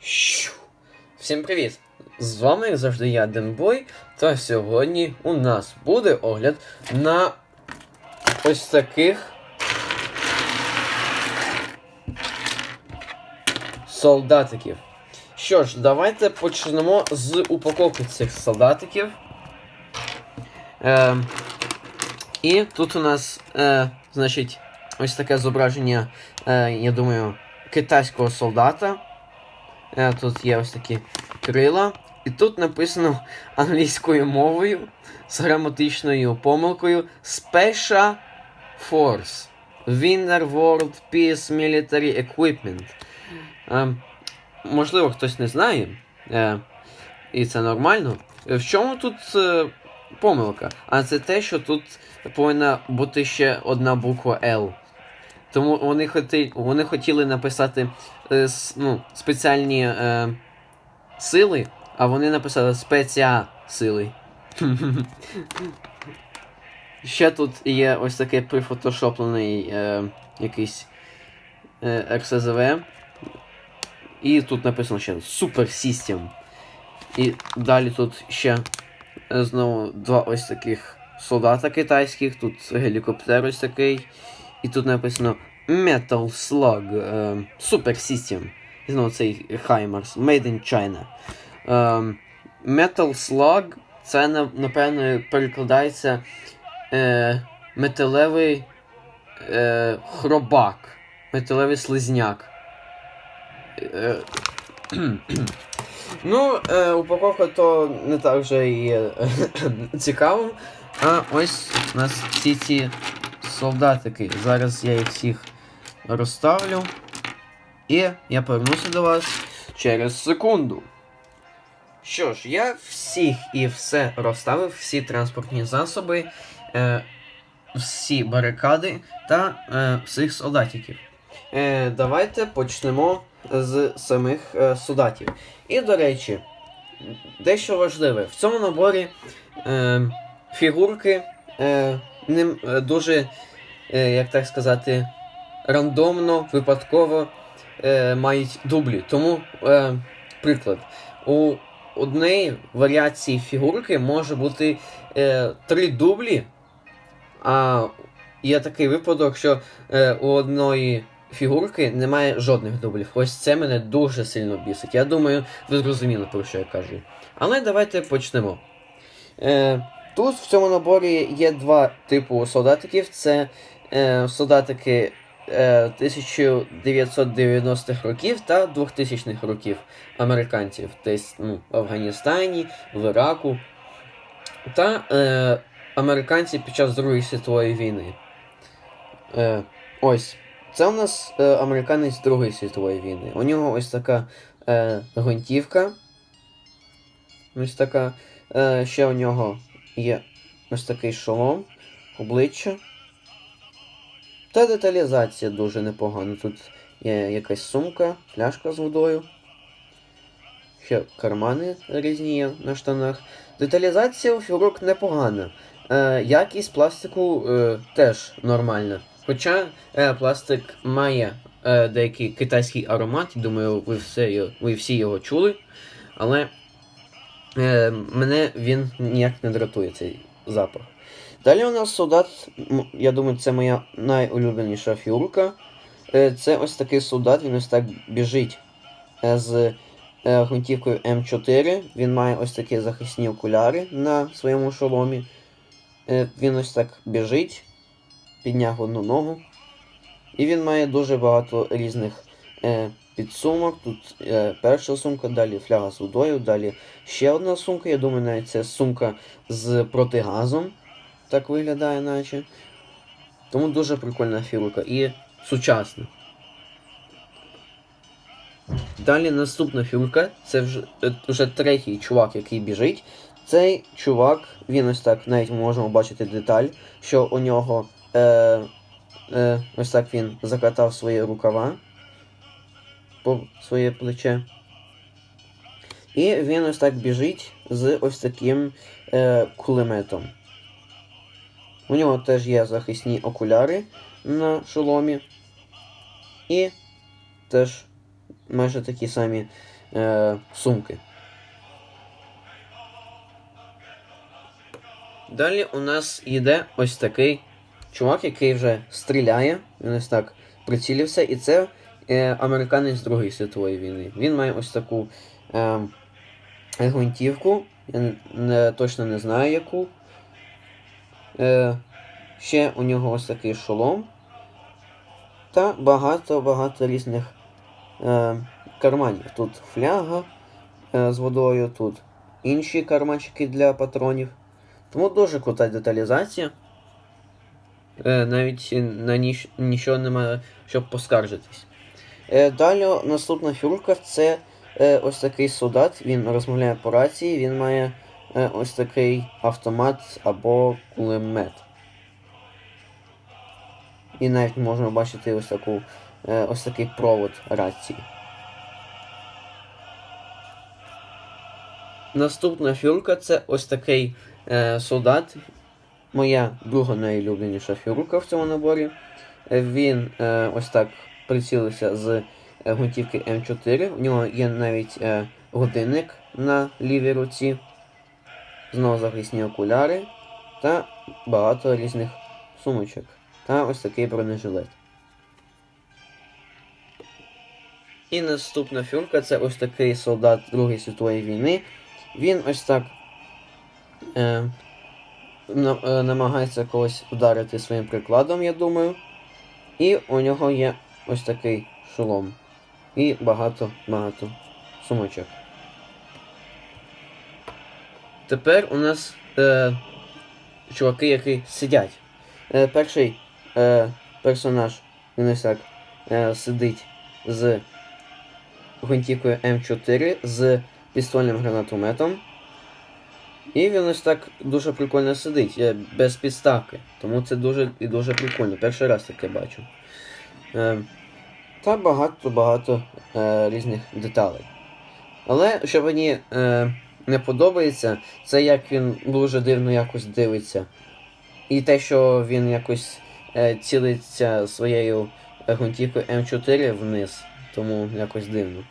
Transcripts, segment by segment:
Всім привіт! З вами, як завжди, я Денбой, та сьогодні у нас буде огляд на ось таких солдатиків. Що ж, давайте почнемо з упаковки цих солдатиків. Е, і тут у нас, е, значить, ось таке зображення, е, я думаю, китайського солдата. Е, Тут є ось такі крила. І тут написано англійською мовою з граматичною помилкою Special Force. Winner World Peace Military Equipment. Е, можливо, хтось не знає. Е, і це нормально. В чому тут е, помилка? А це те, що тут повинна бути ще одна буква L. Тому вони, хоти, вони хотіли написати е, ну, спеціальні е, сили, а вони написали спеціа сили. Ще тут є ось такий прифотошоплений е, якийсь е, РСЗВ. І тут написано ще Super System. І далі тут ще е, знову два ось таких солдата китайських, тут гелікоптер ось такий. І тут написано Metal Slug е, Super System. І знову цей Хаймарс Made in China. Е, Metal Slug це напевно перекладається е, металевий е, хробак. Металевий слизняк. Е, ну, е, упаковка то не так вже і е, цікаво. А ось у нас всі ці солдатики. Зараз я їх всіх розставлю. І я повернуся до вас через секунду. Що ж, я всіх і все розставив, всі транспортні засоби, е, всі барикади та е, всіх солдатиків. Е, давайте почнемо з самих е, солдатів. І, до речі, дещо важливе. В цьому наборі е, фігурки е, ним, е, дуже, як так сказати, рандомно, випадково е, мають дублі. Тому, е, приклад, у однієї варіації фігурки може бути е, три дублі, а є такий випадок, що е, у одної фігурки немає жодних дублів. Ось це мене дуже сильно бісить. Я думаю, ви зрозуміли, про що я кажу. Але давайте почнемо. Е, тут в цьому наборі є два типу солдатиків. Це е, солдатики е, 1990-х років та 2000-х років американців. Десь ну, в Афганістані, в Іраку. Та е, американці під час Другої світової війни. Е, ось. Це у нас е, американець Другої світової війни. У нього ось така е, гвинтівка. Ось така. Е, ще у нього є ось такий шолом, обличчя. Та деталізація дуже непогана. Тут є якась сумка, пляшка з водою. Ще кармани різні є на штанах. Деталізація у фігурок непогана. Е, якість пластику е, теж нормальна. Хоча е, пластик має е, деякий китайський аромат, думаю, ви, все, ви всі його чули. Але е, мене він ніяк не дратує цей запах. Далі у нас солдат, я думаю, це моя найулюбленіша фігурка. Е, це ось такий солдат, він ось так біжить е, з е, гвинтівкою М4. Він має ось такі захисні окуляри на своєму шоломі. Він ось так біжить, підняв одну ногу. І він має дуже багато різних підсумок. Тут перша сумка, далі фляга з водою, далі ще одна сумка. Я думаю, навіть це сумка з протигазом. Так виглядає, наче. Тому дуже прикольна фігурка і сучасна. Далі наступна фігурка, це вже, вже третій чувак, який біжить. Цей чувак, він ось так, навіть можемо бачити деталь, що у нього е, е, ось так він закатав свої рукава по своє плече. І він ось так біжить з ось таким е, кулеметом. У нього теж є захисні окуляри на шоломі. І теж майже такі самі е, сумки. Далі у нас йде ось такий чувак, який вже стріляє. Він ось так прицілився, і це е, американець Другої світової війни. Він має ось таку е, гвинтівку. Я не, точно не знаю яку. Е, ще у нього ось такий шолом. Та багато-багато різних е, карманів. Тут фляга е, з водою, тут інші карманчики для патронів. Тому дуже крута деталізація. Навіть на ніч, нічого немає, щоб поскаржитись. Далі наступна фюрка це ось такий солдат, він розмовляє по рації, він має ось такий автомат або кулемет. І навіть можна бачити ось таку е, ось такий провод рації. Наступна фюрка це ось такий е, солдат. Моя друга найулюбленіша фігурка в цьому наборі. Е, Він е, ось так прицілився з е, гвинтівки М4. У нього є навіть е, годинник на лівій руці, знову захисні окуляри та багато різних сумочок. Та ось такий бронежилет. І наступна фігурка це ось такий солдат Другої світової війни. Він ось так. Е, е, намагається когось ударити своїм прикладом, я думаю. І у нього є ось такий шолом. І багато-багато сумочок. Тепер у нас е, чуваки, які сидять. Е, перший е, персонаж, так е, сидить з гвинтівкою М4 з пістольним гранатометом. І він ось так дуже прикольно сидить, е, без підставки. Тому це дуже і дуже прикольно. Перший раз таке бачу. Е, та багато-багато е, різних деталей. Але що мені е, не подобається, це як він дуже дивно якось дивиться. І те, що він якось е, цілиться своєю гвинтівкою М4 вниз, тому якось дивно.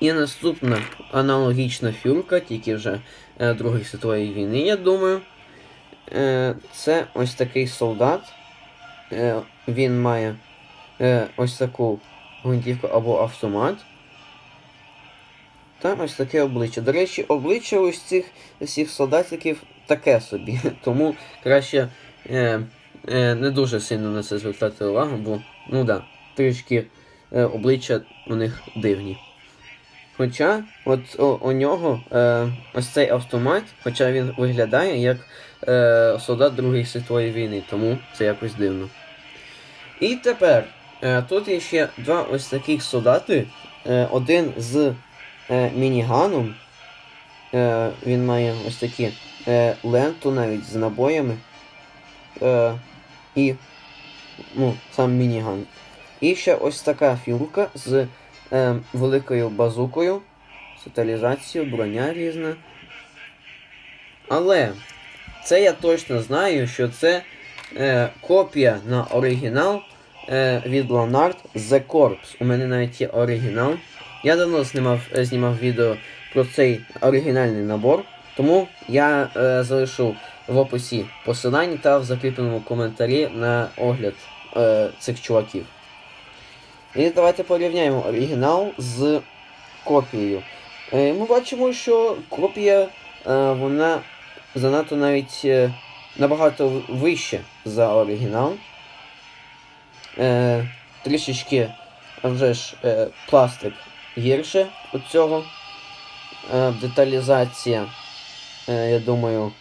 І наступна аналогічна фюрка, тільки вже е, Другої світової війни, я думаю. Е, це ось такий солдат. Е, він має е, ось таку гвинтівку або автомат. Та ось таке обличчя. До речі, обличчя ось цих всіх солдатиків таке собі. Тому краще е, е, не дуже сильно на це звертати увагу, бо, ну да, трішки е, обличчя у них дивні. Хоча от у, у нього е, ось цей автомат, хоча він виглядає як е, солдат Другої світової війни, тому це якось дивно. І тепер е, тут є ще два ось таких солдати. Е, один з е, мініганом. Е, він має ось такі е, ленту навіть з набоями. Е, і ну, сам мініган. І ще ось така фігурка з е, великою базукою, сателізацією, броня різна. Але це я точно знаю, що це е, копія на оригінал е, від Leonard The Corps. У мене навіть є оригінал. Я давно знімав, е, знімав відео про цей оригінальний набор, тому я е, залишу в описі посилання та в закріпленому коментарі на огляд е, цих чуваків. І давайте порівняємо оригінал з копією. Е, ми бачимо, що копія е, вона занадто навіть е, набагато вище за оригінал. Е, трішечки вже ж е, пластик гірше у цього. Е, деталізація, е, я думаю,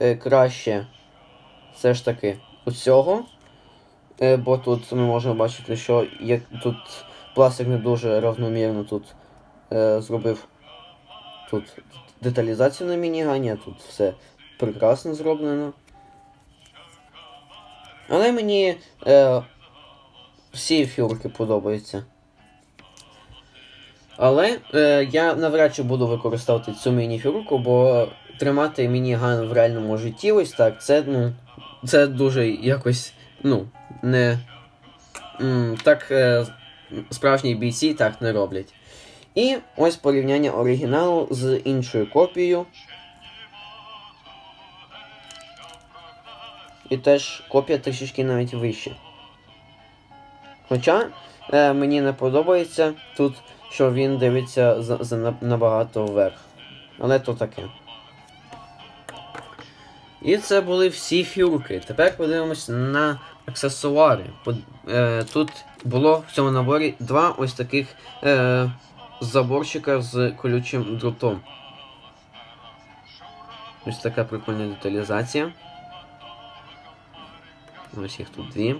е, краще все ж таки у цього. Е, бо тут ми можемо бачити, що як тут пластик не дуже равномірно тут зробив тут деталізацію на мінігані, тут все прекрасно зроблено. Але мені е, всі фігурки подобаються. Але е, я навряд чи буду використовувати цю міні-фігурку, бо тримати мініган в реальному житті ось так, це, ну, це дуже якось, ну, не. м, так е, справжні бійці так не роблять. І ось порівняння оригіналу з іншою копією. І теж копія трішечки навіть вище. Хоча е, мені не подобається тут, що він дивиться за, за набагато вверх. Але то таке. І це були всі фігурки. Тепер подивимось на аксесуари. Е, Тут було в цьому наборі два ось таких е, заборчика з колючим дротом. Ось така прикольна деталізація. Ось їх тут дві.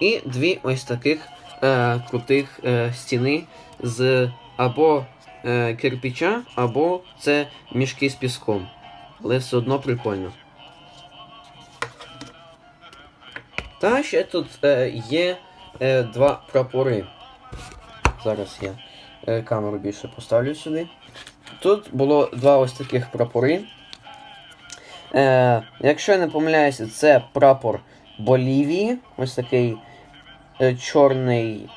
І дві ось таких е, крутих е, стіни з або е, кирпича, або це мішки з піском. Але все одно прикольно. Та ще тут е, є е, два прапори. Зараз я е, камеру більше поставлю сюди. Тут було два ось таких прапори. Е, якщо я не помиляюся, це прапор Болівії. Ось такий чорний,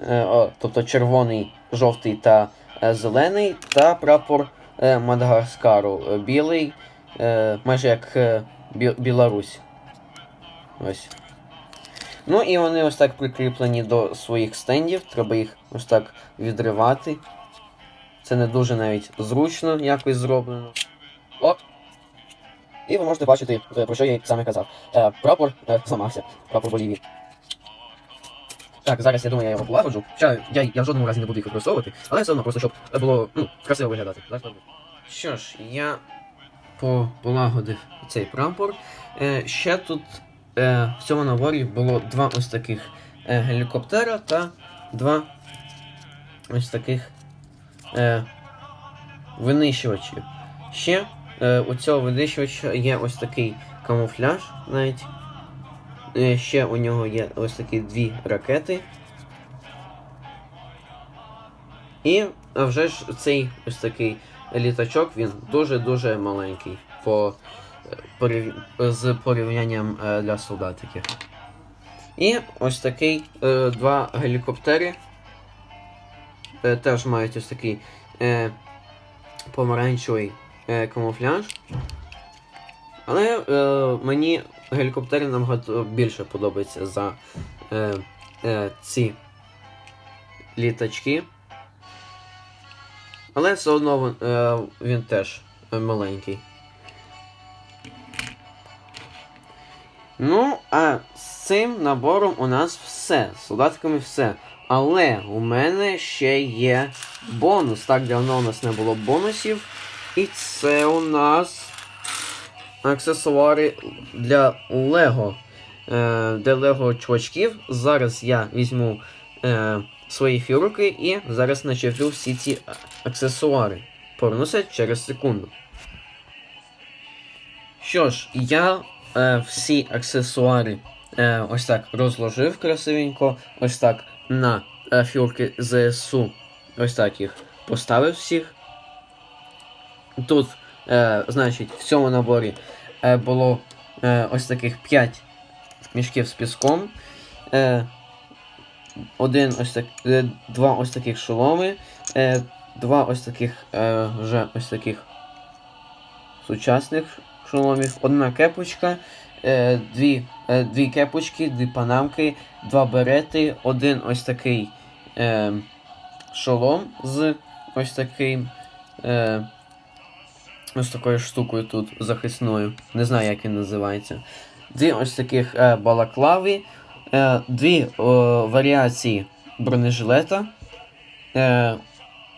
е, тобто червоний, жовтий та е, зелений, та прапор е, Мадагаскару. е, білий, е, майже як е, Білорусь. Ось. Ну і вони ось так прикріплені до своїх стендів. Треба їх ось так відривати. Це не дуже навіть зручно якось зроблено. Оп! І ви можете бачити, е, про що я саме казав. Е, прапор е, зламався. Прапор Болівії. Так, зараз я думаю, я його полагоджу. Хоча я, я в жодному разі не буду їх використовувати, але все одно просто щоб було ну, красиво виглядати. Що ж, я по- полагодив цей прапор. Е, ще тут е, в цьому наборі було два ось таких е, гелікоптера та два ось таких е, винищувачів. Ще е, у цього винищувача є ось такий камуфляж навіть. Е, ще у нього є ось такі дві ракети. І а вже ж цей ось такий літачок, він дуже-дуже маленький по, порів... з порівнянням е, для солдатиків. І ось такий е, два гелікоптери. Теж мають ось такий е, помаранчевий е, камуфляж. Але е, мені гелікоптери набагато більше подобаються за е, е, ці літачки. Але все одно е, він теж маленький. Ну, а з цим набором у нас все. З солдатками все. Але у мене ще є бонус. Так давно у нас не було бонусів. І це у нас аксесуари для Лего. Е, для Лего чувачків. Зараз я візьму е, свої фігурки і зараз начеплю всі ці аксесуари. Повернуся через секунду. Що ж, я е, всі аксесуари е, ось так розложив красивенько, ось так на е, фігурки ЗСУ. Ось так їх поставив всіх. Тут, е, значить, в цьому наборі е, було е, ось таких 5 мішків з піском. Е, один ось так, е, два ось таких шоломи, е, два ось таких е, вже ось таких сучасних шоломів, одна кепочка, е, дві, е, дві кепочки, дві панамки, два берети, один ось такий е, шолом з ось таким. Е, ось такою штукою тут захисною. Не знаю, як він називається. Дві ось таких е, балаклави, е, дві о, варіації бронежилета, е,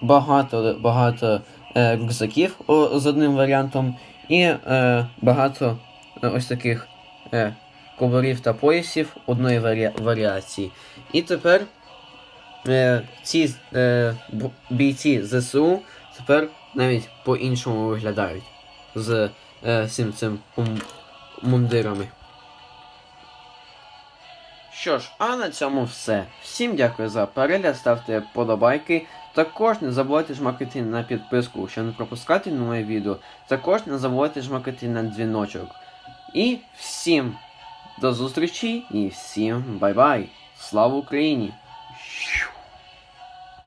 багато багато е, рюкзаків о, з одним варіантом, і е, багато е, ось таких е, кобурів та поясів одної варі... варіації. І тепер е, ці е, бійці ЗСУ тепер навіть по-іншому виглядають з е, цим цим мундирами. Що ж, а на цьому все. Всім дякую за перегляд, ставте подобайки. Також не забувайте жмакати на підписку, щоб не пропускати нове відео. Також не забувайте жмакати на дзвіночок. І всім до зустрічі і всім бай-бай! Слава Україні!